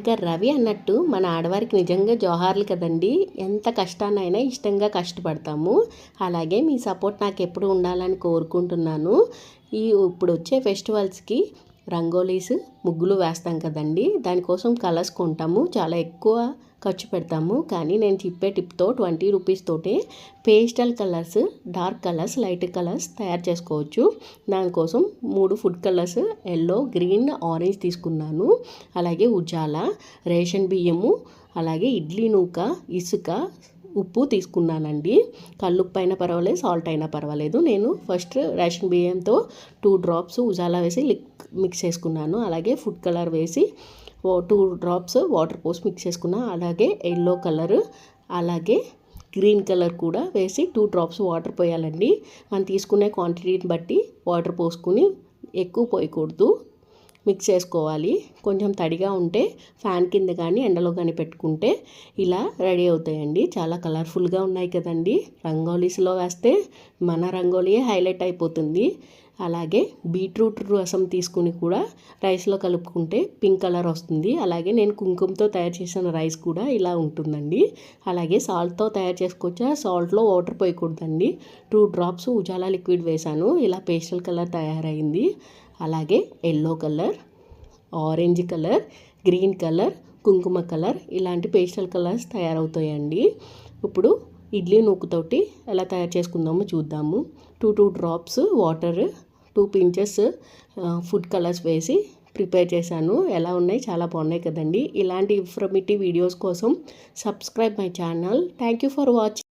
Anchor Ravi అన్నట్టు మన ఆడవారికి నిజంగా జోహార్లు కదండి. ఎంత కష్టాన్నైనా ఇష్టంగా కష్టపడతాము. అలాగే మీ సపోర్ట్ నాకు ఎప్పుడు ఉండాలని కోరుకుంటున్నాను. ఈ ఇప్పుడు వచ్చే ఫెస్టివల్స్కి రంగోలీస్ ముగ్గులు వేస్తాం కదండి. దానికోసం కలర్స్ కొంటాము. చాలా ఎక్కువ ఖర్చు పెడతాము. కానీ నేను చెప్పే టిప్తో ట్వంటీ రూపీస్ తోటే pastel colours dark colours light colours తయారు చేసుకోవచ్చు. దానికోసం మూడు food colours yellow green orange తీసుకున్నాను. అలాగే ఉజాల రేషన్ బియ్యము అలాగే ఇడ్లీ నూక ఇసుక ఉప్పు తీసుకున్నానండి. కల్లుప్పు అయినా పర్వాలేదు సాల్ట్ అయినా పర్వాలేదు. నేను ఫస్ట్ రేషన్ బియ్యంతో టూ డ్రాప్స్ ఉజాలా వేసి మిక్స్ చేసుకున్నాను. అలాగే ఫుడ్ కలర్ వేసి టూ డ్రాప్స్ వాటర్ పోసి మిక్స్ చేసుకున్నా. అలాగే ఎల్లో కలర్ అలాగే గ్రీన్ కలర్ కూడా వేసి టూ డ్రాప్స్ వాటర్ పోయాలండి. మనం తీసుకునే క్వాంటిటీని బట్టి వాటర్ పోసుకుని ఎక్కువ పోయకూడదు. మిక్స్ చేసుకోవాలి. కొంచెం తడిగా ఉంటే ఫ్యాన్ కింద కానీ ఎండలో కానీ పెట్టుకుంటే ఇలా రెడీ అవుతాయండి. చాలా కలర్ఫుల్గా ఉన్నాయి కదండి. రంగోలీస్లో వేస్తే మన రంగోలీయే హైలైట్ అయిపోతుంది. అలాగే బీట్రూట్ రసం తీసుకుని కూడా రైస్లో కలుపుకుంటే పింక్ కలర్ వస్తుంది. అలాగే నేను కుంకుమతో తయారు చేసిన రైస్ కూడా ఇలా ఉంటుందండి. అలాగే సాల్ట్తో తయారు చేసుకోవచ్చా? సాల్ట్లో వాటర్ పోయకూడదండి. టూ డ్రాప్స్ ఉజాలా లిక్విడ్ వేసాను ఇలా పేస్టల్ కలర్ తయారైంది. అలాగే yellow colour orange colour green colour కుంకుమ కలర్ ఇలాంటి పేస్టల్ కలర్స్ తయారవుతాయండి. ఇప్పుడు ఇడ్లీ నూకుతోటి ఎలా తయారు చేసుకుందామో చూద్దాము. Two two drops water two pinches food colours వేసి ప్రిపేర్ చేశాను. ఎలా ఉన్నాయి? చాలా బాగున్నాయి కదండి. ఇలాంటి ఇన్ఫర్మేటివ్ వీడియోస్ కోసం subscribe my channel thank you for watching